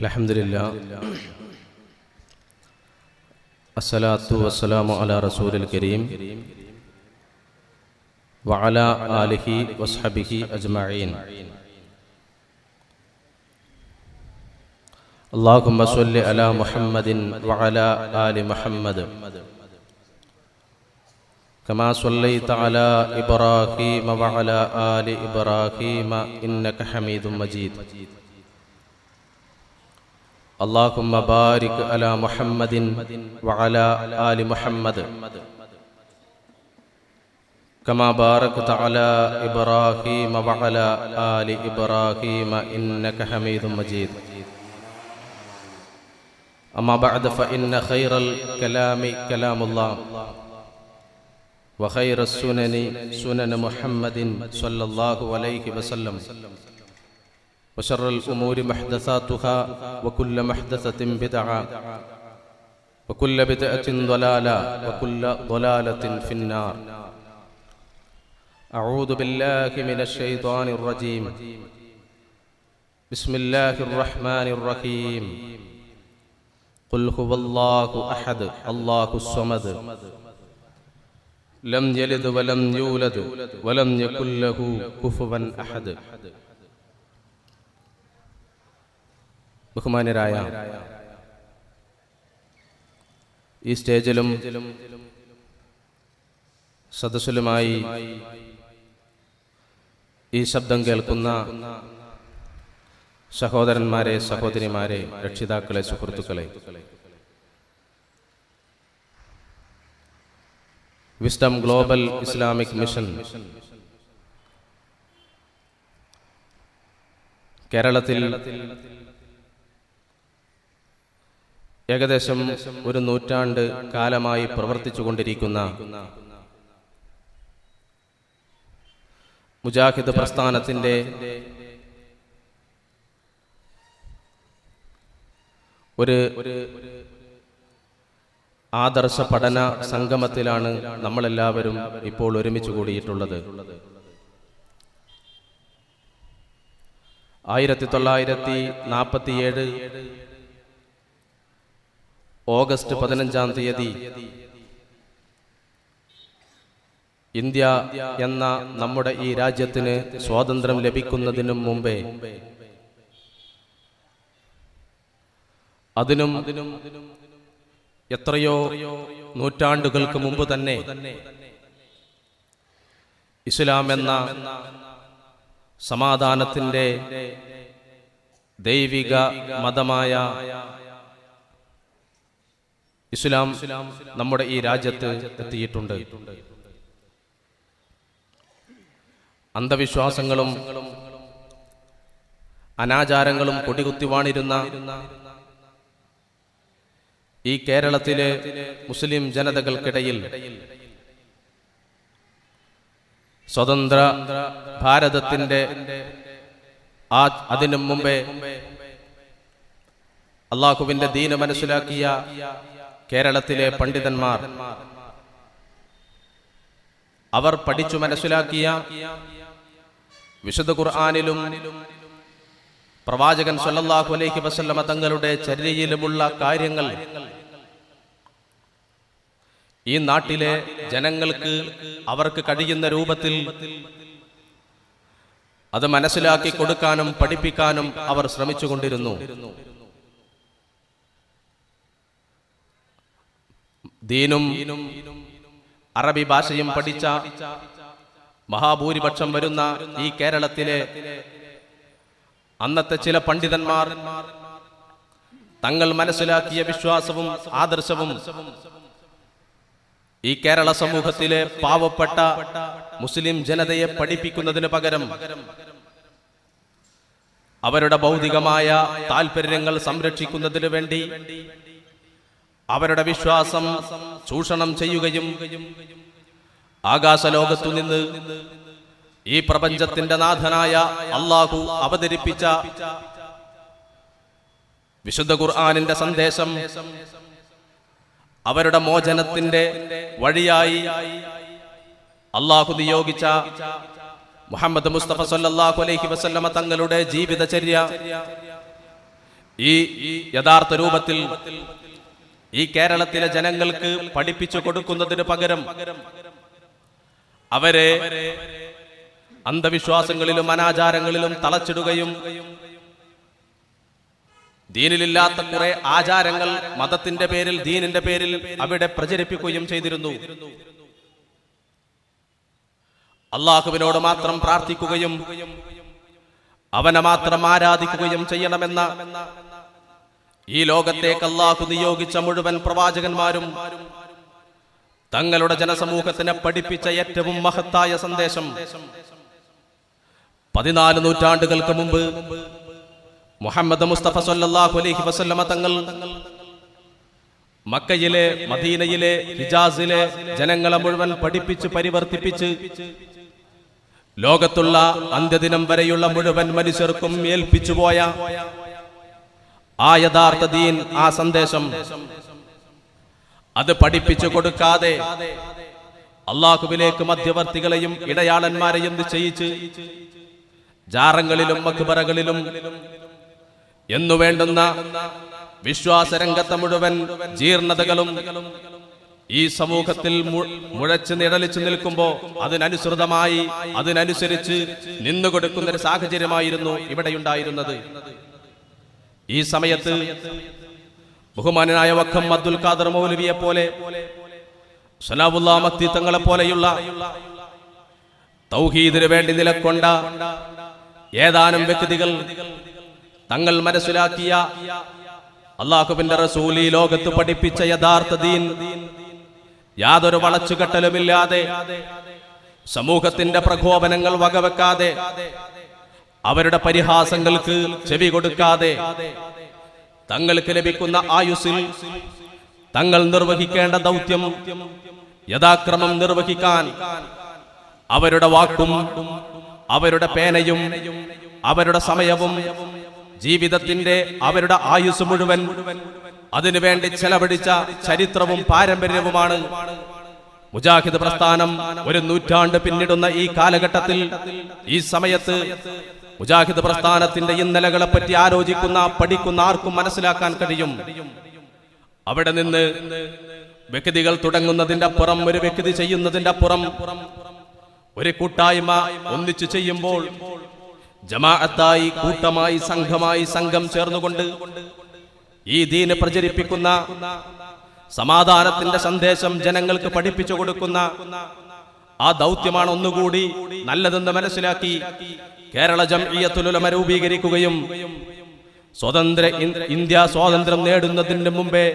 الحمد لله الصلاة والسلام على رسول الكريم وعلى آله وصحبه أجمعين اللهم صل على محمد وعلى آل محمد كما صليت على إبراهيم وعلى آل إبراهيم إنك حميد مجيد اللهم بارك على محمد وعلى آل محمد كما باركت على إبراهيم وعلى آل إبراهيم إنك حميد مجيد أما بعد فإن خير الكلام كلام الله وخير السنن سنن محمد صلى الله عليه وسلم وشر الأمور محدثاتها وكل محدثة بدعة وكل بدعة ضلالة وكل ضلالة في النار. أعوذ بالله من الشيطان الرجيم. بسم الله الرحمن الرحيم. قل هو الله أحد الله الصمد. لم يلد ولم يولد ولم يكن له كفوا أحد ബഹുമാനരായ ഈ സ്റ്റേജിലും സദസ്സിലുമായി ഈ ശബ്ദം കേൾക്കുന്ന സഹോദരന്മാരെ സഹോദരിമാരെ രക്ഷിതാക്കളെ സുഹൃത്തുക്കളെ വിസ്റ്റം ഗ്ലോബൽ ഇസ്ലാമിക് മിഷൻ കേരളത്തിൽ ഏകദേശം ഒരു നൂറ്റാണ്ട് കാലമായി പ്രവർത്തിച്ചു കൊണ്ടിരിക്കുന്ന മുജാഹിദ് പ്രസ്ഥാനത്തിന്റെ ഒരു ആദർശ പഠന സംഗമത്തിലാണ് നമ്മളെല്ലാവരും ഇപ്പോൾ ഒരുമിച്ച് കൂടിയിട്ടുള്ളത്. ആയിരത്തി തൊള്ളായിരത്തി നാൽപ്പത്തിയേഴ് ഓഗസ്റ്റ് പതിനഞ്ചാം തീയതി. ഇന്ത്യ എന്ന നമ്മുടെ ഈ രാജ്യത്തിന് സ്വാതന്ത്ര്യം ലഭിക്കുന്നതിനും മുമ്പേ അതിനും എത്രയോ നൂറ്റാണ്ടുകൾക്ക് മുമ്പ് തന്നെ ഇസ്ലാം എന്ന സമാധാനത്തിന്റെ ദൈവിക മതമായ ഇസ്ലാം നമ്മുടെ ഈ രാജ്യത്ത് എത്തിയിട്ടുണ്ട്. അന്ധവിശ്വാസങ്ങളും അനാചാരങ്ങളും കൊടികുത്തിവാണിരുന്ന ഈ കേരളത്തിലെ മുസ്ലിം ജനതകൾക്കിടയിൽ സ്വതന്ത്ര ഭാരതത്തിന്റെ ആ അതിനു മുമ്പേ അള്ളാഹുവിന്റെ ദീന മനസ്സിലാക്കിയ കേരളത്തിലെ പണ്ഡിതന്മാർ. അവർ പഠിച്ചു മനസ്സിലാക്കിയ വിശുദ്ധ ഖുർആാനിലും പ്രവാചകൻ സല്ലല്ലാഹു അലൈഹി വസല്ലമ തങ്ങളുടെ ചര്യയിലുമുള്ള കാര്യങ്ങൾ ഈ നാട്ടിലെ ജനങ്ങൾക്ക് അവർക്ക് കഴിയുന്ന രൂപത്തിൽ അത് മനസ്സിലാക്കി കൊടുക്കാനും പഠിപ്പിക്കാനും അവർ ശ്രമിച്ചുകൊണ്ടിരുന്നു. ദീനും അറബി ഭാഷയും പഠിച്ച മഹാഭൂരിപക്ഷം വരുന്ന ഈ കേരളത്തിലെ അന്നത്തെ ചില പണ്ഡിതന്മാർ തങ്ങൾ മനസ്സിലാക്കിയ വിശ്വാസവും ആദർശവും ഈ കേരള സമൂഹത്തിലെ പാവപ്പെട്ട മുസ്ലിം ജനതയെ പഠിപ്പിക്കുന്നതിന് പകരം അവരുടെ ഭൗതികമായ താല്പര്യങ്ങൾ സംരക്ഷിക്കുന്നതിന് വേണ്ടി അവരുടെ വിശ്വാസം ചൂഷണം ചെയ്യുകയും ആകാശലോകത്തു നിന്ന് ഈ പ്രപഞ്ചത്തിന്റെ നാഥനായ അള്ളാഹു അവതരിപ്പിച്ച വിശുദ്ധ ഖുർആാനിന്റെ സന്ദേശം അവരുടെ മോചനത്തിന്റെ വഴിയായി അള്ളാഹു നിയോഗിച്ച മുഹമ്മദ് മുസ്തഫ സല്ലാഹു അലൈഹി വസല്ലമ തങ്ങളുടെ ജീവിതചര്യ ഈ യഥാർത്ഥ രൂപത്തിൽ ഈ കേരളത്തിലെ ജനങ്ങൾക്ക് പഠിപ്പിച്ചു കൊടുക്കുന്നതിന് പകരം അവരെ അന്ധവിശ്വാസങ്ങളിലും അനാചാരങ്ങളിലും തളച്ചിടുകയും ദീനിലില്ലാത്ത കുറെ ആചാരങ്ങൾ മതത്തിന്റെ പേരിൽ ദീനിന്റെ പേരിൽ അവിടെ പ്രചരിപ്പിക്കുകയും ചെയ്തിരുന്നു. അള്ളാഹുവിനോട് മാത്രം പ്രാർത്ഥിക്കുകയും അവനെ മാത്രം ആരാധിക്കുകയും ചെയ്യണമെന്ന ഈ ലോകത്തേക്ക് അള്ളാഹു നിയോഗിച്ച മുഴുവൻ പ്രവാചകന്മാരും തങ്ങളുടെ ജനസമൂഹത്തിനെ പഠിപ്പിച്ച ഏറ്റവും മഹത്തായ സന്ദേശം പതിനാല് നൂറ്റാണ്ടുകൾക്ക് മുമ്പ് മുഹമ്മദ് മുസ്തഫ സല്ലാഹു അലൈഹി വസല്ലമ തങ്ങൾ മക്കയിലെ മദീനയിലെ ഹിജാസിലെ ജനങ്ങളെ മുഴുവൻ പഠിപ്പിച്ച് പരിവർത്തിപ്പിച്ച് ലോകത്തുള്ള അന്ത്യദിനം വരെയുള്ള മുഴുവൻ മനുഷ്യർക്കും ഏൽപ്പിച്ചുപോയ ആ യഥാർത്ഥ ദീൻ ആ സന്ദേശം അത് പഠിപ്പിച്ചു കൊടുക്കാതെ അള്ളാഹുവിലേക്ക് മധ്യവർത്തികളെയും ഇടയാളന്മാരെയും നിശ്ചയിച്ച് ജാറങ്ങളിലും മക്ബറകളിലും എന്നു വേണ്ടുന്ന വിശ്വാസരംഗത്തെ മുഴുവൻ ജീർണതകളും ഈ സമൂഹത്തിൽ മുഴച്ച് നിഴലിച്ചു നിൽക്കുമ്പോ അതിനനുസൃതമായി അതിനനുസരിച്ച് നിന്നുകൊടുക്കുന്ന ഒരു സാഹചര്യമായിരുന്നു ഇവിടെയുണ്ടായിരുന്നത്. ഈ സമയത്ത് ബഹുമാനായ വക്കം അബ്ദുൽ ഖാദർ മൗലവിയെ പോലെ സലാബുല്ലാ തങ്ങളെ പോലെയുള്ള തൗഹീദിന് വേണ്ടി നിലക്കൊണ്ട ഏതാനും വ്യക്തികൾ തങ്ങൾ മനസ്സിലാക്കിയ അള്ളാഹുബിന്റെ റസൂൽ ഈ ലോകത്ത് പഠിപ്പിച്ച യഥാർത്ഥ ദീൻ യാതൊരു വളച്ചുകെട്ടലുമില്ലാതെ സമൂഹത്തിന്റെ പ്രകോപനങ്ങൾ വകവെക്കാതെ അവരുടെ പരിഹാസങ്ങൾക്ക് ചെവി കൊടുക്കാതെ തങ്ങൾക്ക് ലഭിക്കുന്ന ആയുസിൽ തങ്ങൾ നിർവഹിക്കേണ്ട ദൗത്യം യഥാക്രമം നിർവഹിക്കാൻ അവരുടെ വാക്കും അവരുടെ പേനയും അവരുടെ സമയവും ജീവിതത്തിന്റെ അവരുടെ ആയുസ് മുഴുവൻ അതിനുവേണ്ടി ചെലവഴിച്ച ചരിത്രവും പാരമ്പര്യവുമാണ് മുജാഹിദ് പ്രസ്ഥാനം ഒരു നൂറ്റാണ്ട് പിന്നിടുന്ന ഈ കാലഘട്ടത്തിൽ ഈ സമയത്ത് മുജാഹിദ് പ്രസ്ഥാനത്തിന്റെ ഇന്നലകളെ പറ്റി ആലോചിക്കുന്ന പഠിക്കുന്ന ആർക്കും മനസ്സിലാക്കാൻ കഴിയും. അവിടെ നിന്ന് വ്യക്തികൾ തുടങ്ങുന്നതിന്റെ അപ്പുറം ഒരു വ്യക്തി ചെയ്യുന്നതിന്റെ അപ്പുറം ഒരു കൂട്ടായ്മ ഒന്നിച്ചു ചെയ്യുമ്പോൾ ജമാഅത്തായി കൂട്ടമായി സംഘമായി സംഘം ചേർന്നുകൊണ്ട് ഈ ദീന് പ്രചരിപ്പിക്കുന്ന സമാധാനത്തിന്റെ സന്ദേശം ജനങ്ങൾക്ക് പഠിപ്പിച്ചു കൊടുക്കുന്ന ആ ദൗത്യമാണ് ഒന്നുകൂടി നല്ലതെന്ന് മനസ്സിലാക്കി കേരള ജംഇയ്യത്തുലുലമ രൂപീകരിക്കുകയും സ്വതന്ത്ര ഇന്ത്യ സ്വാതന്ത്ര്യം നേടുന്നതിന് മുമ്പേ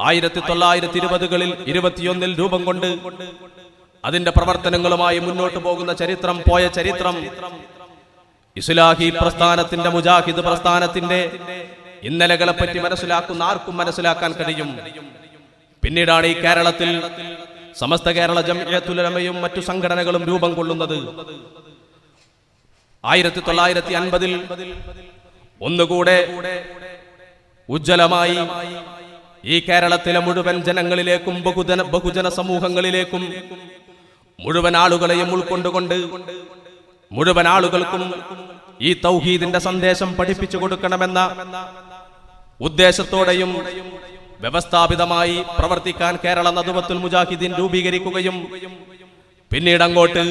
ആയിരത്തി തൊള്ളായിരത്തി ഇരുപതുകളിൽ ഇരുപത്തിയൊന്നിൽ രൂപം കൊണ്ട് അതിന്റെ പ്രവർത്തനങ്ങളുമായി മുന്നോട്ട് പോകുന്ന ചരിത്രം പോയ ചരിത്രം ഇസ്ലാഹി പ്രസ്ഥാനത്തിന്റെ മുജാഹിദ് പ്രസ്ഥാനത്തിന്റെ ഇന്നലകളെ പറ്റി മനസ്സിലാക്കുന്ന ആർക്കും മനസ്സിലാക്കാൻ കഴിയും. പിന്നീടാണ് ഈ കേരളത്തിൽ സമസ്ത കേരള ജംഇയ്യത്തുലമയും മറ്റു സംഘടനകളും രൂപം കൊള്ളുന്നത്. ആയിരത്തി തൊള്ളായിരത്തി അൻപതിൽ ഒന്നുകൂടെ ഉജ്ജ്വലമായി ഈ കേരളത്തിലെ മുഴുവൻ ജനങ്ങളിലേക്കും ബഹുജന ബഹുജന സമൂഹങ്ങളിലേക്കും മുഴുവൻ ആളുകളെയും ഉൾക്കൊണ്ടുകൊണ്ട് മുഴുവൻ ആളുകൾക്കും ഈ തൗഹീദിന്റെ സന്ദേശം പഠിപ്പിച്ചു കൊടുക്കണമെന്ന ഉദ്ദേശത്തോടെയും വ്യവസ്ഥാപിതമായി പ്രവർത്തിക്കാൻ കേരള നദുവത്തുൽ മുജാഹിദീൻ രൂപീകരിക്കുകയും പിന്നീട് അങ്ങോട്ട്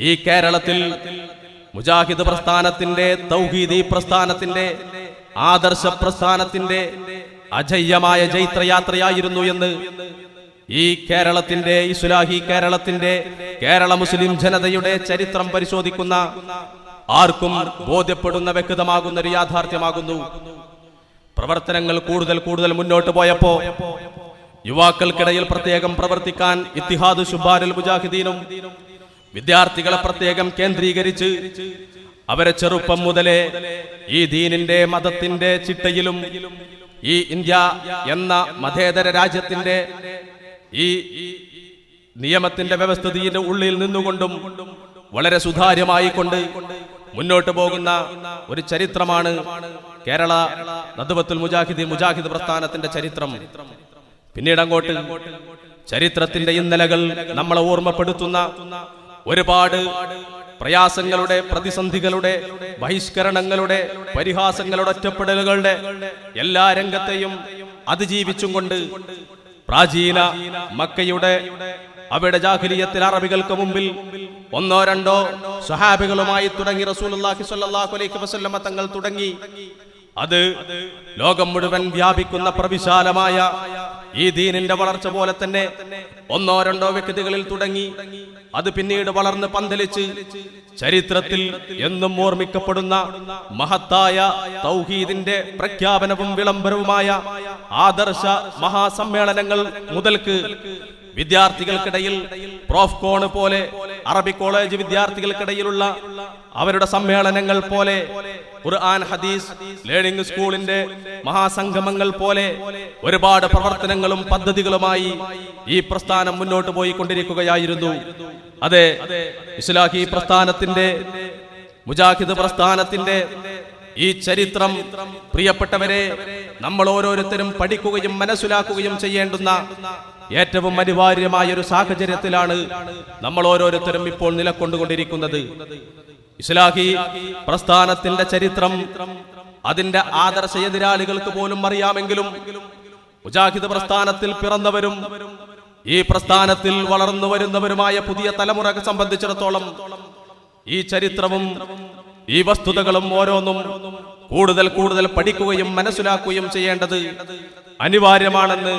ഈ കേരളത്തിൽ മുജാഹിദ് പ്രസ്ഥാനത്തിന്റെ തൗഹീദി പ്രസ്ഥാനത്തിന്റെ ആദർശ പ്രസ്ഥാനത്തിന്റെ അജയ്യമായ ജൈത്രയാത്രയായിരുന്നു എന്ന് ഈ കേരളത്തിന്റെ ഇസ്ലാഹി കേരളത്തിന്റെ കേരള മുസ്ലിം ജനതയുടെ ചരിത്രം പരിശോധിക്കുന്ന ആർക്കും ബോധ്യപ്പെടുന്ന വ്യക്തമാകുന്ന ഒരു യാഥാർത്ഥ്യമാകുന്നു. പ്രവർത്തനങ്ങൾ കൂടുതൽ കൂടുതൽ മുന്നോട്ട് പോയപ്പോ യുവാക്കൾക്കിടയിൽ പ്രത്യേകം പ്രവർത്തിക്കാൻ ഇത്തിഹാദ് ശുബാരുൽ മുജാഹിദീനും വിദ്യാർത്ഥികളെ പ്രത്യേകം കേന്ദ്രീകരിച്ച് അവരെ ചെറുപ്പം മുതലേ ഈ ദീനിന്റെ മതത്തിന്റെ ചിട്ടയിലും ഈ ഇന്ത്യ എന്ന മതേതര രാജ്യത്തിന്റെ ഈ നിയമത്തിന്റെ വ്യവസ്ഥിതിയുടെ ഉള്ളിൽ നിന്നുകൊണ്ടും വളരെ സുതാര്യമായി കൊണ്ട് മുന്നോട്ട് പോകുന്ന ഒരു ചരിത്രമാണ് കേരള നദുവത്തുൽ മുജാഹിദ് മുജാഹിദ് പ്രസ്ഥാനത്തിന്റെ ചരിത്രം. പിന്നീട് അങ്ങോട്ട് ചരിത്രത്തിന്റെ ഇന്നലകൾ നമ്മളെ ഓർമ്മപ്പെടുത്തുന്ന ഒരുപാട് പ്രയാസങ്ങളുടെ പ്രതിസന്ധികളുടെ ബഹിഷ്കരണങ്ങളുടെ പരിഹാസങ്ങളുടെ ഒറ്റപ്പെടലുകളുടെ എല്ലാ രംഗത്തെയും അതിജീവിച്ചും കൊണ്ട് പ്രാചീന മക്കയുടെ അവിടെ ജാഹിലിയത്തിൽ അറബികൾക്ക് മുമ്പിൽ ഒന്നോ രണ്ടോ സഹാബികളുമായി തുടങ്ങി റസൂലുള്ളാഹി സ്വല്ലല്ലാഹു അലൈഹി തങ്ങൾ തുടങ്ങി. അത് ലോകം മുഴുവൻ വ്യാപിക്കുന്ന പ്രവിശാലമായ ഈ ദീനിന്റെ വളർച്ച പോലെ തന്നെ ഒന്നോ രണ്ടോ വ്യക്തികളിൽ തുടങ്ങി അത് പിന്നീട് വളർന്ന് പന്തലിച്ച് ചരിത്രത്തിൽ എന്നും ഓർമ്മിക്കപ്പെടുന്ന മഹത്തായ തൗഹീദിന്റെ പ്രഖ്യാപനവും വിളംബരവുമായ ആദർശ മഹാസമ്മേളനങ്ങൾ മുതൽക്ക് വിദ്യാർത്ഥികൾക്കിടയിൽ പ്രോഫ് കോണ് പോലെ അറബി കോളേജ് വിദ്യാർത്ഥികൾക്കിടയിലുള്ള അവരുടെ സമ്മേളനങ്ങൾ പോലെ ഖുർആൻ ഹദീസ് ലേണിംഗ് സ്കൂളിന്റെ മഹാസംഗമങ്ങൾ പോലെ ഒരുപാട് പ്രവർത്തനങ്ങളും പദ്ധതികളുമായി ഈ പ്രസ്ഥാനം മുന്നോട്ട് പോയിക്കൊണ്ടിരിക്കുകയായിരുന്നു. അതെ ഇസ്ലാഹി പ്രസ്ഥാനത്തിന്റെ മുജാഹിദ് പ്രസ്ഥാനത്തിന്റെ ഈ ചരിത്രം പ്രിയപ്പെട്ടവരെ നമ്മൾ ഓരോരുത്തരും പഠിക്കുകയും മനസ്സിലാക്കുകയും ചെയ്യേണ്ടുന്ന ഏറ്റവും അനിവാര്യമായ ഒരു സാഹചര്യത്തിലാണ് നമ്മൾ ഓരോരുത്തരും ഇപ്പോൾ നിലക്കൊണ്ടുകൊണ്ടിരിക്കുന്നത്. ഇസ്ലാഹി പ്രസ്ഥാനത്തിന്റെ ചരിത്രം അതിന്റെ ആദർശ എതിരാളികൾക്ക് പോലും അറിയാമെങ്കിലും മുജാഹിദ് പ്രസ്ഥാനത്തിൽ പിറന്നവരും ഈ പ്രസ്ഥാനത്തിൽ വളർന്നു വരുന്നവരുമായ പുതിയ തലമുറയ്ക്ക് സംബന്ധിച്ചിടത്തോളം ഈ ചരിത്രവും ഈ വസ്തുതകളും ഓരോന്നും കൂടുതൽ കൂടുതൽ പഠിക്കുകയും മനസ്സിലാക്കുകയും ചെയ്യേണ്ടത് അനിവാര്യമാണെന്ന്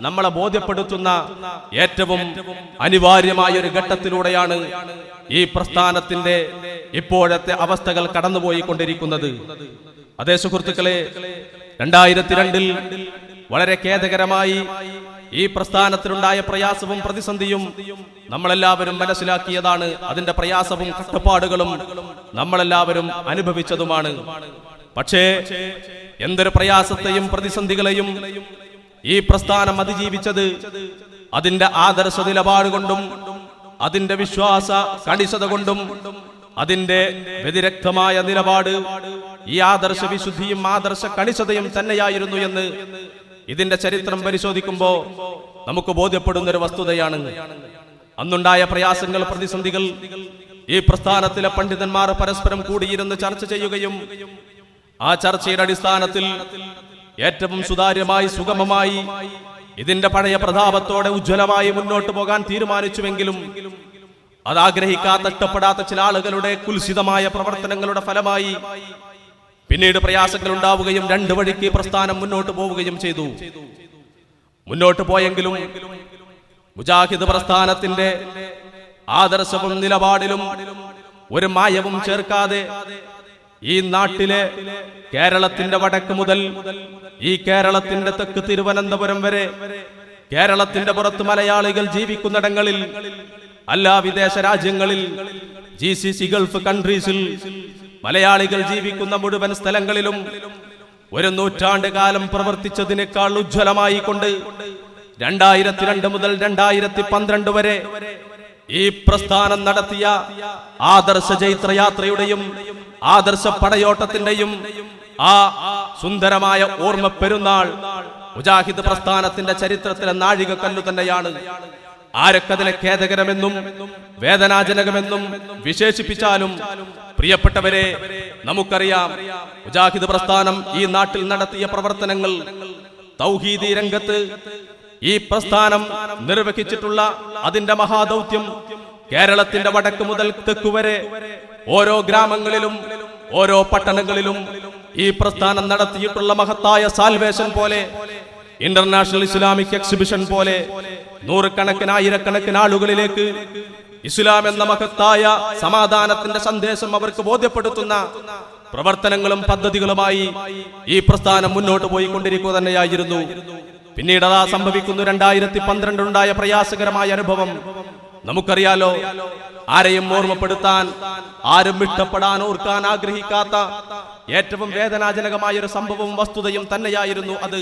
നമ്മളെ ബോധ്യപ്പെടുത്തുന്ന ഏറ്റവും അനിവാര്യമായ ഒരു ഘട്ടത്തിലൂടെയാണ് ഈ പ്രസ്ഥാനത്തിന്റെ ഇപ്പോഴത്തെ അവസ്ഥകൾ കടന്നുപോയിക്കൊണ്ടിരിക്കുന്നത്. അതേ സുഹൃത്തുക്കളെ രണ്ടായിരത്തി രണ്ടിൽ വളരെ ഖേദകരമായി ഈ പ്രസ്ഥാനത്തിനുണ്ടായ പ്രയാസവും പ്രതിസന്ധിയും നമ്മളെല്ലാവരും മനസ്സിലാക്കിയതാണ്. അതിന്റെ പ്രയാസവും കഷ്ടപ്പാടുകളും നമ്മളെല്ലാവരും അനുഭവിച്ചതുമാണ്. പക്ഷേ എന്തൊരു പ്രയാസത്തെയും പ്രതിസന്ധികളെയും ഈ പ്രസ്ഥാനം അതിജീവിച്ചത് അതിന്റെ ആദർശ നിലപാട് കൊണ്ടും അതിന്റെ വിശ്വാസ കണിശത കൊണ്ടും അതിന്റെ വ്യതിരക്തമായ നിലപാട് ഈ ആദർശ വിശുദ്ധിയും ആദർശ കണിശതയും തന്നെയായിരുന്നു എന്ന് ഇതിന്റെ ചരിത്രം പരിശോധിക്കുമ്പോൾ നമുക്ക് ബോധ്യപ്പെടുന്ന ഒരു വസ്തുതയാണ്. അന്നുണ്ടായ പ്രയാസങ്ങൾ പ്രതിസന്ധികൾ ഈ പ്രസ്ഥാനത്തിലെ പണ്ഡിതന്മാർ പരസ്പരം കൂടിയിരുന്ന് ചർച്ച ചെയ്യുകയും ആ ചർച്ചയുടെ അടിസ്ഥാനത്തിൽ ഏറ്റവും സുതാര്യമായി സുഗമമായി ഇതിന്റെ പഴയ പ്രതാപത്തോടെ ഉജ്ജ്വലമായി മുന്നോട്ട് പോകാൻ തീരുമാനിച്ചുവെങ്കിലും അത് ആഗ്രഹിക്കാത്ത ഇഷ്ടപ്പെടാത്ത ചില ആളുകളുടെ കുൽസിതമായ പ്രവർത്തനങ്ങളുടെ ഫലമായി പിന്നീട് പ്രയാസങ്ങൾ ഉണ്ടാവുകയും രണ്ടു വഴിക്ക് പ്രസ്ഥാനം മുന്നോട്ട് പോവുകയും ചെയ്തു. മുന്നോട്ട് പോയെങ്കിലും മുജാഹിദ് പ്രസ്ഥാനത്തിന്റെ ആദർശവും നിലപാടിലും ഒരു മായവും ചേർക്കാതെ ഈ നാട്ടിലെ കേരളത്തിന്റെ വടക്ക് മുതൽ ഈ കേരളത്തിന്റെ തെക്ക് തിരുവനന്തപുരം വരെ കേരളത്തിന്റെ പുറത്ത് മലയാളികൾ ജീവിക്കുന്നിടങ്ങളിൽ അല്ല വിദേശ രാജ്യങ്ങളിൽ ജി സി സി ഗൾഫ് കൺട്രീസിൽ മലയാളികൾ ജീവിക്കുന്ന മുഴുവൻ സ്ഥലങ്ങളിലും ഒരു നൂറ്റാണ്ട് കാലം പ്രവർത്തിച്ചതിനേക്കാൾ ഉജ്ജ്വലമായി കൊണ്ട് രണ്ടായിരത്തി രണ്ട് മുതൽ രണ്ടായിരത്തി പന്ത്രണ്ട് വരെ ഈ പ്രസ്ഥാനം നടത്തിയ ആദർശ ജൈത്രയാത്രയുടെയും ആദർശ പടയോട്ടത്തിന്റെയും ആ സുന്ദരമായ ഓർമ്മ പെരുന്നാൾ മുജാഹിദ് പ്രസ്ഥാനത്തിന്റെ ചരിത്രത്തിലെ നാഴികക്കല്ലു തന്നെയാണ്. ആരൊക്കതിനെ ഖേദകരമെന്നും വേദനാജനകമെന്നും വിശേഷിപ്പിച്ചാലും പ്രിയപ്പെട്ടവരെ നമുക്കറിയാം മുജാഹിദ് പ്രസ്ഥാനം ഈ നാട്ടിൽ നടത്തിയ പ്രവർത്തനങ്ങൾ തൗഹീദി രംഗത്ത് ഈ പ്രസ്ഥാനം നിർവഹിച്ചിട്ടുള്ള അതിന്റെ മഹാദൗത്യം കേരളത്തിന്റെ വടക്ക് മുതൽ തെക്കു വരെ ഓരോ ഗ്രാമങ്ങളിലും ഓരോ പട്ടണങ്ങളിലും ഈ പ്രസ്ഥാനം നടത്തിയിട്ടുള്ള മഹത്തായ സാൽവേഷൻ പോലെ ഇന്റർനാഷണൽ ഇസ്ലാമിക് എക്സിബിഷൻ പോലെ നൂറുകണക്കിന് ആയിരക്കണക്കിന് ആളുകളിലേക്ക് ഇസ്ലാം എന്ന മഹത്തായ സമാധാനത്തിന്റെ സന്ദേശം അവർക്ക് ബോധ്യപ്പെടുത്തുന്ന പ്രവർത്തനങ്ങളും പദ്ധതികളുമായി ഈ പ്രസ്ഥാനം മുന്നോട്ട് പോയിക്കൊണ്ടിരിക്കുക തന്നെയായിരുന്നു. പിന്നീട് അതാ സംഭവിക്കുന്നു. രണ്ടായിരത്തി പന്ത്രണ്ടുണ്ടായ പ്രയാസകരമായ അനുഭവം. നമുക്കറിയാലോ ആരെയും ഓർമ്മപ്പെടുത്താൻ ആരും ഇഷ്ടപ്പെടാൻ ഓർക്കാൻ ആഗ്രഹിക്കാത്ത ഏറ്റവും വേദനാജനകമായ ഒരു സംഭവവും വസ്തുതയും തന്നെയായിരുന്നു അത്.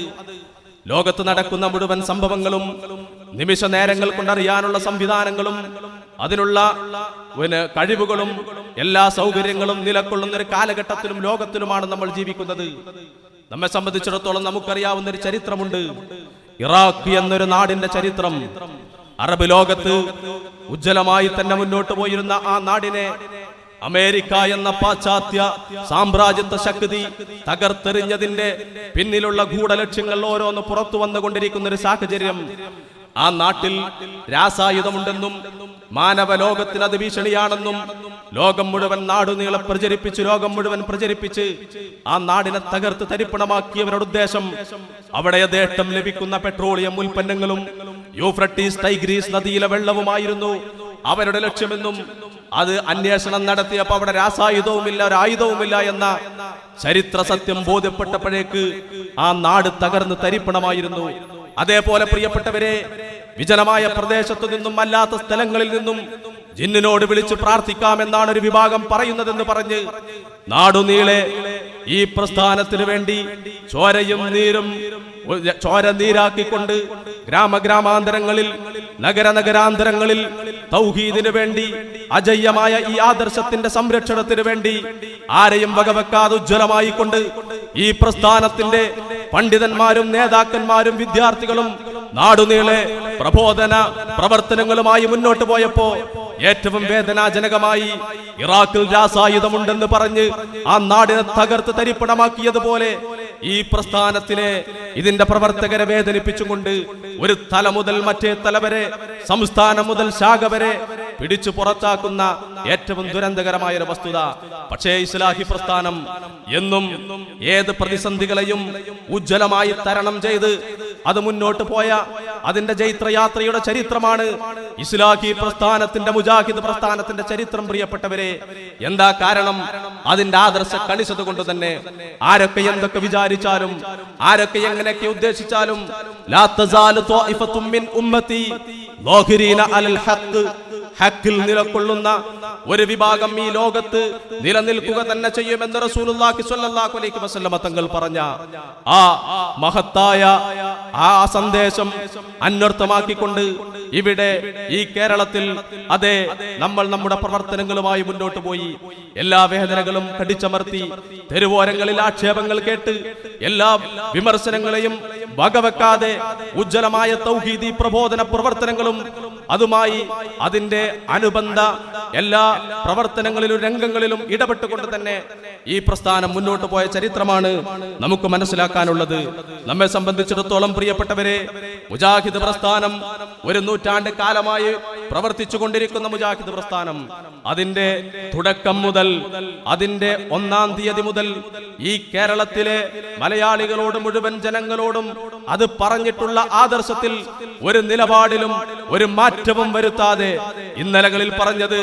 ലോകത്ത് നടക്കുന്ന മുഴുവൻ സംഭവങ്ങളും നിമിഷ നേരങ്ങൾ കൊണ്ടറിയാനുള്ള സംവിധാനങ്ങളും അതിനുള്ള കഴിവുകളും എല്ലാ സൗകര്യങ്ങളും നിലകൊള്ളുന്ന ഒരു കാലഘട്ടത്തിലും ലോകത്തിലുമാണ് നമ്മൾ ജീവിക്കുന്നത്. നമ്മെ സംബന്ധിച്ചിടത്തോളം നമുക്കറിയാവുന്ന ഒരു ചരിത്രമുണ്ട്. ഇറാഖ് എന്നൊരു നാടിന്റെ ചരിത്രം. അറബ് ലോകത്ത് ഉജ്ജ്വലമായി തന്നെ മുന്നോട്ട് പോയിരുന്ന ആ നാടിനെ അമേരിക്ക എന്ന പാശ്ചാത്യ സാമ്രാജ്യത്വ ശക്തി തകർത്തെറിഞ്ഞതിന്റെ പിന്നിലുള്ള ഗൂഢലക്ഷ്യങ്ങൾ ഓരോന്ന് പുറത്തു വന്നുകൊണ്ടിരിക്കുന്ന ഒരു സാഹചര്യം. ആ നാട്ടിൽ രാസായുധമുണ്ടെന്നും മാനവ ലോകത്തിന് അത് ഭീഷണിയാണെന്നും ലോകം മുഴുവൻ നാടുനീളെ പ്രചരിപ്പിച്ച് ലോകം മുഴുവൻ പ്രചരിപ്പിച്ച് ആ നാടിനെ തകർത്ത് തരിപ്പണമാക്കിയവരുടെ ഉദ്ദേശം അവിടെ യഥേഷ്ടം ലഭിക്കുന്ന പെട്രോളിയം ഉൽപ്പന്നങ്ങളും യൂഫ്രട്ടീസ് ടൈഗ്രീസ് നദിയിലെ വെള്ളവുമായിരുന്നു. അവരുടെ ലക്ഷ്യമെന്നും അത് അന്വേഷണം നടത്തിയപ്പോൾ അവിടെ രാസായുധവുമില്ല ഒരായുധവുമില്ല എന്ന ചരിത്ര സത്യം ബോധ്യപ്പെട്ടപ്പോഴേക്ക് ആ നാട് തകർന്ന് തരിപ്പണമായിരുന്നു. അതേപോലെ പ്രിയപ്പെട്ടവരെ വിജനമായ പ്രദേശത്തു നിന്നും അല്ലാത്ത സ്ഥലങ്ങളിൽ നിന്നും ജിന്നിനോട് വിളിച്ച് പ്രാർത്ഥിക്കാമെന്നാണ് ഒരു വിഭാഗം പറയുന്നതെന്ന് പറഞ്ഞ് നാടുനീളെ ഈ പ്രസ്ഥാനത്തിന് വേണ്ടി ചോരയും നീരും ചോര നീരാക്കിക്കൊണ്ട് ഗ്രാമഗ്രാമാന്തരങ്ങളിൽ നഗര നഗരാന്തരങ്ങളിൽ തൗഹീദിനു വേണ്ടി അജയ്യമായ ഈ ആദർശത്തിന്റെ സംരക്ഷണത്തിന് വേണ്ടി ആരെയും വകവെക്കാതെ ഉജ്ജ്വലമായി കൊണ്ട് ഈ പ്രസ്ഥാനത്തിന്റെ പണ്ഡിതന്മാരും നേതാക്കന്മാരും വിദ്യാർത്ഥികളും നാടുനീളെ പ്രബോധന പ്രവർത്തനങ്ങളുമായി മുന്നോട്ട് പോയപ്പോ ഏറ്റവും വേദനാജനകമായി ഇറാഖിൽ രാസായുധമുണ്ടെന്ന് പറഞ്ഞ് ആ നാടിനെ തകർത്ത് തരിപ്പണമാക്കിയതുപോലെ ഈ പ്രസ്ഥാനത്തിലെ ഇതിന്റെ പ്രവർത്തകരെ വേദനിപ്പിച്ചുകൊണ്ട് ഒരു തല മുതൽ മറ്റേ തല വരെ സംസ്ഥാനം മുതൽ ശാഖ വരെ പിടിച്ചു പുറത്താക്കുന്ന ഏറ്റവും ദുരന്തകരമായ ഒരു വസ്തുത. പക്ഷേ ഇസ്ലാഹി പ്രസ്ഥാനം എന്നും ഏത് പ്രതിസന്ധികളെയും ഉജ്ജ്വലമായി തരണം ചെയ്ത് അത് മുന്നോട്ട് പോയ അതിന്റെ ജൈത്രയാത്രയുടെ ചരിത്രമാണ് ഇസ്ലാഹി പ്രസ്ഥാനത്തിന്റെ മുജാഹിദ് പ്രസ്ഥാനത്തിന്റെ ചരിത്രം പ്രിയപ്പെട്ടവരെ എന്താ കാരണം? അതിന്റെ ആദർശ കണിച്ചത് കൊണ്ട് തന്നെ ആരൊക്കെ എന്തൊക്കെ വിചാരിച്ചാലും ആരൊക്കെ എങ്ങനെയൊക്കെ ഉദ്ദേശിച്ചാലും മിൻ ലോഹിരീന ഹഖ് ഹക്കിൽ നിലകൊള്ളുന്ന ഒരു വിഭാഗം ഈ ലോകത്ത് നിലനിൽക്കുക തന്നെ ചെയ്യുമെന്ന് റസൂലുള്ളാഹി സ്വല്ലല്ലാഹു അലൈഹി വസല്ലമ തങ്ങൾ പറഞ്ഞ ആ മഹത്തായ ആ സന്ദേശം അന്വർത്ഥമാക്കിക്കൊണ്ട് ഇവിടെ ഈ കേരളത്തിൽ അതെ നമ്മൾ നമ്മുടെ പ്രവർത്തനങ്ങളുമായി മുന്നോട്ട് പോയി. എല്ലാ വേദനകളും കടിച്ചമർത്തി തെരുവോരങ്ങളിൽ ആക്ഷേപങ്ങൾ കേട്ട് എല്ലാ വിമർശനങ്ങളെയും വകവെക്കാതെ ഉജ്ജ്വലമായ തൗഹീദി പ്രബോധന പ്രവർത്തനങ്ങളും അതുമായി അതിന്റെ അനുബന്ധ എല്ലാ പ്രവർത്തനങ്ങളിലും രംഗങ്ങളിലും ഇടപെട്ടുകൊണ്ട് തന്നെ ഈ പ്രസ്ഥാനം മുന്നോട്ട് പോയ ചരിത്രമാണ് നമുക്ക് മനസ്സിലാക്കാനുള്ളത്. നമ്മെ സംബന്ധിച്ചിടത്തോളം പ്രിയപ്പെട്ടവരെ മുജാഹിദ് പ്രസ്ഥാനം ഒരു നൂറ്റാണ്ട് കാലമായി പ്രവർത്തിച്ചു കൊണ്ടിരിക്കുന്ന മുജാഹിദ് പ്രസ്ഥാനം. അതിന്റെ തുടക്കം മുതൽ അതിന്റെ ഒന്നാം തീയതി മുതൽ ഈ കേരളത്തിലെ മലയാളികളോട് മുഴുവൻ ജനങ്ങളോടും അത് പറഞ്ഞിട്ടുള്ള ആദർശത്തിൽ ഒരു നിലപാടിലും ഒരു മാറ്റവും വരുത്താതെ ഇന്നലകളിൽ പറഞ്ഞത്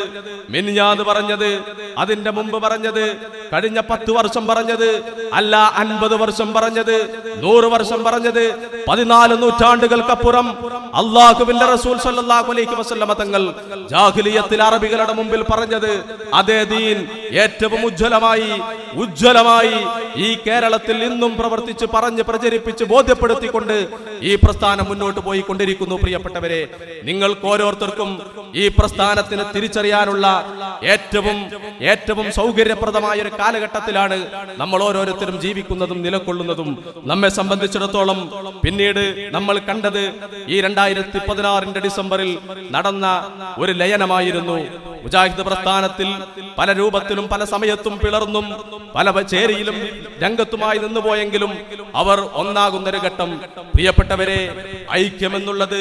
മിനിഞ്ഞാന്ന് പറഞ്ഞത് അതിന്റെ മുമ്പ് പറഞ്ഞത് കഴിഞ്ഞ പത്ത് വർഷം പറഞ്ഞത് അല്ല അൻപത് വർഷം പറഞ്ഞത് നൂറ് വർഷം പറഞ്ഞത് പതിനാല് നൂറ്റാണ്ടുകൾക്കപ്പുറം അള്ളാഹുവിന്റെ റസൂൽ സല്ലല്ലാഹു അലൈഹി വസല്ലമ തങ്ങൾ ജാഹിലിയത്തിൽ അറബികളുടെ മുമ്പിൽ പറഞ്ഞത് അതേ ദീൻ ഏറ്റവും ഉജ്ജ്വലമായി ഉജ്ജ്വലമായി ഈ കേരളത്തിൽ ഇന്നും പ്രവർത്തിച്ച് പറഞ്ഞ് പ്രചരിപ്പിച്ച് ബോധ്യപ്പെടുത്തിക്കൊണ്ട് ഈ പ്രസ്ഥാനം മുന്നോട്ട് പോയിക്കൊണ്ടിരിക്കുന്നു പ്രിയപ്പെട്ടവരെ. നിങ്ങൾക്ക് ഓരോരുത്തർക്കും ഈ പ്രസ്ഥാനത്തിന് തിരിച്ചറിയാനുള്ള ഏറ്റവും ഏറ്റവും സൗകര്യപ്രദമായ ഒരു കാലഘട്ടത്തിലാണ് നമ്മൾ ഓരോരുത്തരും ജീവിക്കുന്നതും നിലകൊള്ളുന്നതും നമ്മെ സംബന്ധിച്ചിടത്തോളം പിന്നീട് നമ്മൾ കണ്ടത് ഈ രണ്ടായിരത്തി പതിനാറിന്റെ ഡിസംബറിൽ നടന്ന ഒരു ലയനമായിരുന്നു. മുജാഹിദ് പ്രസ്ഥാനത്തിൽ പല രൂപത്തിലും പല സമയത്തും പിളർന്നും പല ചേരിയിലും രംഗത്തുമായി നിന്നുപോയെങ്കിലും അവർ ഒന്നാകുന്നൊരു ഘട്ടം. പ്രിയപ്പെട്ടവരെ ഐക്യമെന്നുള്ളത്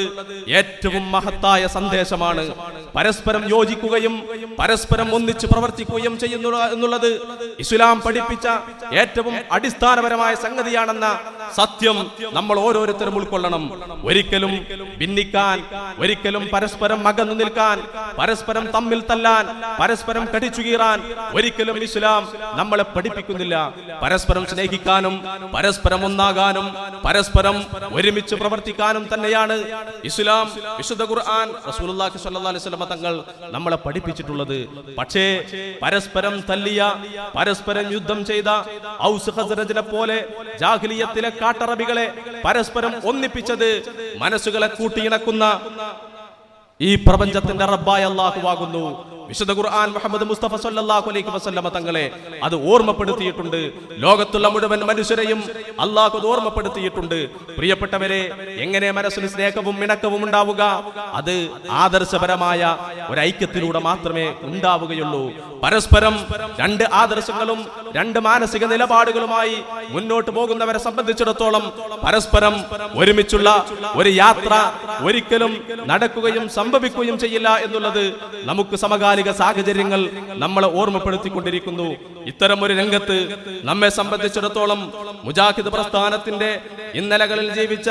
ഏറ്റവും മഹത്തായ സന്ദേശമാണ്. പരസ്പരം യോജിക്കുകയും പരസ്പരം ഒന്നിച്ച് പ്രവർത്തിക്കുകയും ചെയ്യുന്നു എന്നുള്ളത് ഇസ്ലാം പഠിപ്പിച്ച ഏറ്റവും അടിസ്ഥാനപരമായ സംഗതിയാണെന്ന സത്യം നമ്മൾ ഓരോരുത്തരും ഉൾക്കൊള്ളണം. ഒരിക്കലും ഭിന്നിക്കാൻ ഒരിക്കലും പരസ്പരം അകന്നു നിൽക്കാൻ പരസ്പരം തമ്മിൽ തല്ലാൻ പരസ്പരം കടിച്ചു കീറാൻ ഒരിക്കലും ഇസ്ലാം നമ്മളെ പഠിപ്പിക്കുന്നില്ല. പരസ്പരം സ്നേഹിക്കാനും പരസ്പരം ഒന്നാകാനും പരസ്പരം ഒരുമിച്ച് പ്രവർത്തിക്കാനും തന്നെയാണ് ഇസ്ലാം വിശുദ്ധ ഖുർആൻ റസൂലുള്ളാഹി സ്വല്ലല്ലാഹി അലൈഹി വസല്ലം തങ്ങൾ നമ്മളെ പഠിപ്പിച്ചിട്ടുള്ളത്. പക്ഷേ പരസ്പരം തല്ലിയ പരസ്പരം യുദ്ധം ചെയ്ത ഔസ് ഹസ്രജിനെ പോലെ ജാഹിലിയത്തിലെ കാട്ടറബികളെ പരസ്പരം ഒന്നിപ്പിച്ചത് മനസ്സുകളെ കൂട്ടിയിണക്കുന്ന ഈ പ്രപഞ്ചത്തിന്റെ റബ്ബായ അള്ളാഹുവാകുന്നു വിശുദ്ധ ഖുർആൻ മുഹമ്മദ് മുസ്തഫ സല്ലല്ലാഹു അലൈഹി വസല്ലമ തങ്ങളെ അത് ഓർമ്മപ്പെടുത്തിയിട്ടുണ്ട്. ലോകത്തുള്ള മുഴുവൻ മനുഷ്യരെയും അല്ലാഹു ഓർമ്മപ്പെടുത്തിയിട്ടുണ്ട്. പ്രിയപ്പെട്ടവരെ എങ്ങനെ മനസ്സിന് സ്നേഹവും ഇണക്കവും ഉണ്ടാവുക? അത് ആദർശപരമായ ഒരു ഐക്യത്തിലൂടെ മാത്രമേ ഉണ്ടാവുകയുള്ളൂ. പരസ്പരം രണ്ട് ആദർശങ്ങളും രണ്ട് മാനസിക നിലപാടുകളുമായി മുന്നോട്ട് പോകുന്നവരെ സംബന്ധിച്ചിടത്തോളം പരസ്പരം ഒരുമിച്ചുള്ള ഒരു യാത്ര ഒരിക്കലും നടക്കുകയും സംഭവിക്കുകയും ചെയ്യില്ല എന്നുള്ളത് നമുക്ക് സമകാലിക സാഹചര്യങ്ങൾ നമ്മളെ ഓർമ്മപ്പെടുത്തിക്കൊണ്ടിരിക്കുന്നു. ഇത്തരം ഒരു രംഗത്ത് നമ്മെ സംബന്ധിച്ചിടത്തോളം മുജാഹിദ് പ്രസ്ഥാനത്തിന്റെ ഇന്നലകളിൽ ജീവിച്ച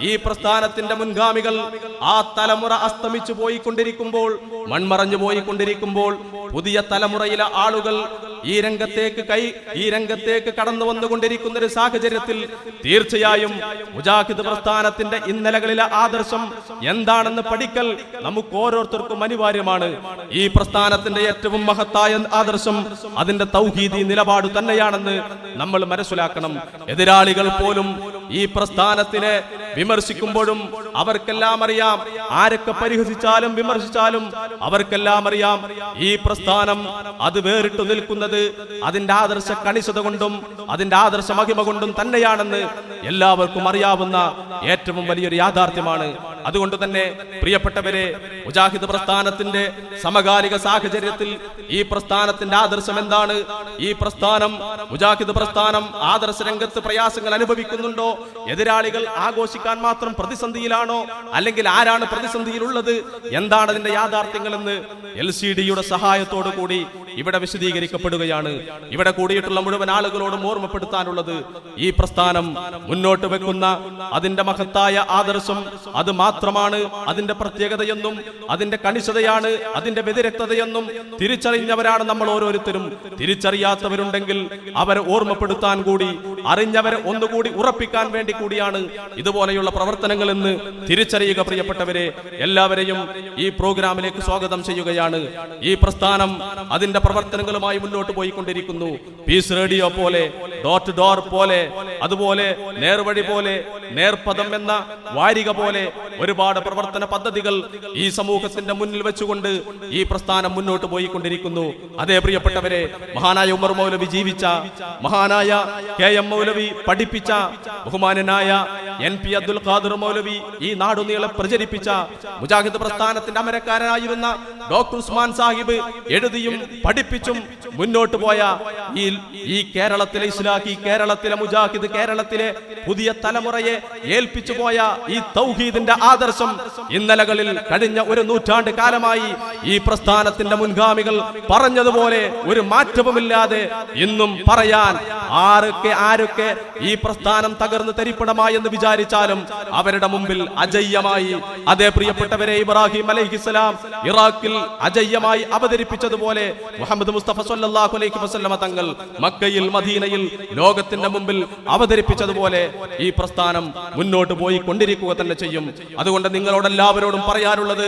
ഈ പ്രസ്ഥാനത്തിന്റെ മുൻഗാമികൾ ആ തലമുറ അസ്തമിച്ചു പോയിക്കൊണ്ടിരിക്കുമ്പോൾ മൺമറഞ്ഞു പോയിക്കൊണ്ടിരിക്കുമ്പോൾ പുതിയ തലമുറയിലെ ആളുകൾ ഈ രംഗത്തേക്ക് കൈ ഈ രംഗത്തേക്ക് കടന്നു വന്നുകൊണ്ടിരിക്കുന്ന ഒരു സാഹചര്യത്തിൽ തീർച്ചയായും മുജാഹിദ് പ്രസ്ഥാനത്തിന്റെ ഇന്നലകളിലെ ആദർശം എന്താണെന്ന് പഠിക്കൽ നമുക്ക് ഓരോരുത്തർക്കും അനിവാര്യമാണ്. ഈ പ്രസ്ഥാനത്തിന്റെ ഏറ്റവും മഹത്തായ ആദർശം അതിന്റെ തൗഹീദി നിലപാട് തന്നെയാണെന്ന് നമ്മൾ മനസ്സിലാക്കണം. എതിരാളികൾ പോലും ഈ പ്രസ്ഥാനത്തിനെ വിമർശിക്കുമ്പോഴും അവർക്കെല്ലാം അറിയാം ആരൊക്കെ പരിഹസിച്ചാലും വിമർശിച്ചാലും അവർക്കെല്ലാം അറിയാം ഈ പ്രസ്ഥാനം അത് വേറിട്ടു നിൽക്കുന്നത് അതിന്റെ ആദർശ കണിശത കൊണ്ടും അതിന്റെ ആദർശ മഹിമ കൊണ്ടും തന്നെയാണെന്ന് എല്ലാവർക്കും അറിയാവുന്ന ഏറ്റവും വലിയൊരു യാഥാർത്ഥ്യമാണ്. അതുകൊണ്ട് തന്നെ പ്രിയപ്പെട്ടവരെ മുജാഹിദ് പ്രസ്ഥാനത്തിന്റെ സമകാലിക സാഹചര്യത്തിൽ ഈ പ്രസ്ഥാനത്തിന്റെ ആദർശം എന്താണ്? ഈ പ്രസ്ഥാനം മുജാഹിദ് പ്രസ്ഥാനം ആദർശ രംഗത്ത് പ്രയാസങ്ങൾ അനുഭവിക്കുന്നുണ്ടോ? എതിരാളികൾ ആഘോഷിക്കാൻ മാത്രം പ്രതിസന്ധിയിലാണോ? അല്ലെങ്കിൽ ആരാണ് പ്രതിസന്ധിയിലുള്ളത്? എന്താണ് അതിന്റെ യാഥാർത്ഥ്യങ്ങളെന്ന് എൽ സി ഡിയുടെ സഹായത്തോടു കൂടി ഇവിടെ വിശദീകരിക്കപ്പെടുകയാണ്. ഇവിടെ കൂടിയിട്ടുള്ള മുഴുവൻ ആളുകളോടും ഓർമ്മപ്പെടുത്താനുള്ളത് ഈ പ്രസ്ഥാനം മുന്നോട്ട് വെക്കുന്ന അതിന്റെ മഹത്തായ ആദർശം അത് മാത്രമാണ്. അതിന്റെ പ്രത്യേകതയെന്നും അതിന്റെ കണിശതയാണ് അതിന്റെ വ്യതിരക്തതയെന്നും തിരിച്ചറിഞ്ഞവരാണ് നമ്മൾ ഓരോരുത്തരും. തിരിച്ചറിയാത്തവരുണ്ടെങ്കിൽ അവരെ ഓർമ്മപ്പെടുത്താൻ കൂടി അറിഞ്ഞവരെ ഒന്നുകൂടി ഉറപ്പിക്കാൻ വേണ്ടി കൂടിയാണ് ഇതുപോലെയുള്ള പ്രവർത്തനങ്ങൾ എന്ന് തിരിച്ചറിയുക പ്രിയപ്പെട്ടവരെ. എല്ലാവരെയും ഈ പ്രോഗ്രാമിലേക്ക് സ്വാഗതം ചെയ്യുകയാണ്. ഈ പ്രസ്ഥാനം അതിന്റെ പ്രവർത്തനങ്ങളുമായി മുന്നോട്ട് പോയിക്കൊണ്ടിരിക്കുന്നു. പീസ് റേഡിയോ പോലെ ഡോട്ട് ഡോർ പോലെ അതുപോലെ നേർവഴി പോലെ നേർപദം എന്ന വാരിക പോലെ ഒരുപാട് പ്രവർത്തന പദ്ധതികൾ ഈ സമൂഹത്തിന്റെ മുന്നിൽ വെച്ചുകൊണ്ട് ഈ പ്രസ്ഥാനം മുന്നോട്ട് പോയിക്കൊണ്ടിരിക്കുന്നു. അതേ പ്രിയപ്പെട്ടവരെ മഹാനായ ഉമർ മൗലവി ജീവിച്ച മഹാനായ കെ എം മൗലവി പഠിപ്പിച്ച ബഹുമാനനായ എൻ പി അബ്ദുൽ ഖാദർ മൗലവി ഈ നാടുനീളെ പ്രചരിപ്പിച്ച മുജാഹിദ് പ്രസ്ഥാനത്തിന്റെ അമരക്കാരനായിരുന്ന ഡോക്ടർ ഉസ്മാൻ സാഹിബ് എഴുതിയും പഠിപ്പിച്ചും മുന്നോട്ട് പോയ ഈ ഈ കേരളത്തിലെ ഇസ്ലാഖി കേരളത്തിലെ മുജാഹിദ് കേരളത്തിലെ പുതിയ തലമുറയെ ഏൽപ്പിച്ചു പോയ ഈ തൗഹീദിന്റെ ആദർശം ഇന്നലകളിൽ കഴിഞ്ഞ ഒരു നൂറ്റാണ്ട് കാലമായി ഈ പ്രസ്ഥാനത്തിന്റെ മുൻഗാമികൾ പറഞ്ഞതുപോലെ ഒരു മാറ്റവുമില്ലാതെ ഇന്നും പറയാൻ ആരൊക്കെ ആരൊക്കെ ഈ പ്രസ്ഥാനം തകർന്ന് തരിപ്പണമായി എന്ന് വിചാരിച്ചാലും അവരുടെ മുമ്പിൽ അജയ്യമായി. അതേ പ്രിയപ്പെട്ടവരെ ഇബ്രാഹിം അലൈഹിസ്സലാം ഇറാഖിൽ അജയ്യമായി അവതരിപ്പിച്ചതുപോലെ മുഹമ്മദ് മുസ്തഫ സല്ലല്ലാഹു അലൈഹി വസല്ലമ തങ്ങൾ മക്കയിൽ മദീനയിൽ ലോകത്തിന്റെ മുമ്പിൽ അവതരിപ്പിച്ചതുപോലെ ഈ പ്രസ്ഥാനം മുന്നോട്ട് പോയി കൊണ്ടിരിക്കുക തന്നെ ചെയ്യും. അതുകൊണ്ട് നിങ്ങളോട് എല്ലാവരോടും പറയാനുള്ളത്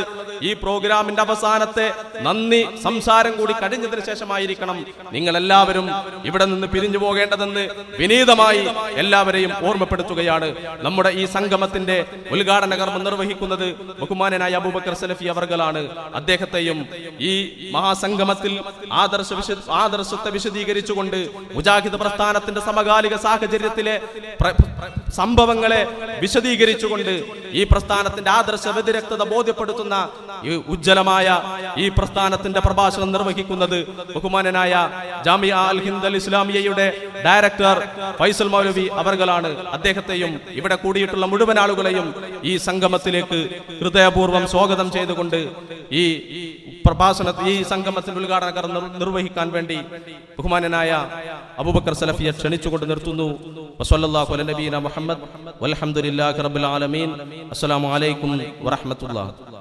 ഈ പ്രോഗ്രാമിന്റെ അവസാനത്തെ നന്ദി സംസാരം കൂടി കഴിഞ്ഞതിന് ശേഷമായിരിക്കണം. നിങ്ങൾ എല്ലാവരും ഇവിടെ നിന്ന് പിരിഞ്ഞു പോകേണ്ടതെന്ന് വിനീതമായി എല്ലാവരെയും ഓർമ്മപ്പെടുത്തുകയാണ്. നമ്മുടെ ഈ സംഗമത്തിന്റെ ഉദ്ഘാടന കർമ്മം നിർവഹിക്കുന്നത് ബഹുമാനനായ അബൂബക്കർ സലഫി അവർകളാണ്. അദ്ദേഹത്തെയും ഈ മഹാസംഗമത്തിൽ ആദർശ ആദർശത്തെ വിശദീകരിച്ചുകൊണ്ട് മുജാഹിദ് പ്രസ്ഥാനത്തിന്റെ സമകാലിക സാഹചര്യത്തിലെ സംഭവങ്ങളെ വിശദീകരിച്ചുകൊണ്ട് ഈ പ്രസ്ഥാനത്തിന്റെ ആദർശ വ്യതിരക്തത ബോധ്യപ്പെടുത്തുന്ന ഈ ഉജ്ജ്വലമായ ഈ പ്രസ്ഥാനത്തിന്റെ പ്രഭാഷണം നിർവഹിക്കുന്നത് ബഹുമാനനായ ജാമിയ അൽ ഹിന്ദ് അൽ ഇസ്ലാമിയയുടെ ഡയറക്ടർ ഫൈസൽ മൗലവി അവർകളാണ്. അദ്ദേഹത്തെയും ഇവിടെ കൂടിയിട്ടുള്ള മുഴുവൻ ആളുകളെയും ഈ സംഗമത്തിലേക്ക് ഹൃദയപൂർവം സ്വാഗതം ചെയ്തുകൊണ്ട് ഈ പ്രഭാഷണ ഈ സംഗമത്തിന്റെ ഉദ്ഘാടന നിർവഹിക്കാൻ വേണ്ടി ബഹുമാനനായ അബൂബക്കർ സലഫിയെ ക്ഷണിച്ചുകൊണ്ട് നിർത്തുന്നു. വസല്ലല്ലാഹു അല നബീന മുഹമ്മദ്. വൽഹംദുലില്ലാഹി റബ്ബിൽ ആലമീൻ. അസ്സലാമു അലൈക്കും വറഹ്മത്തുള്ളാഹി.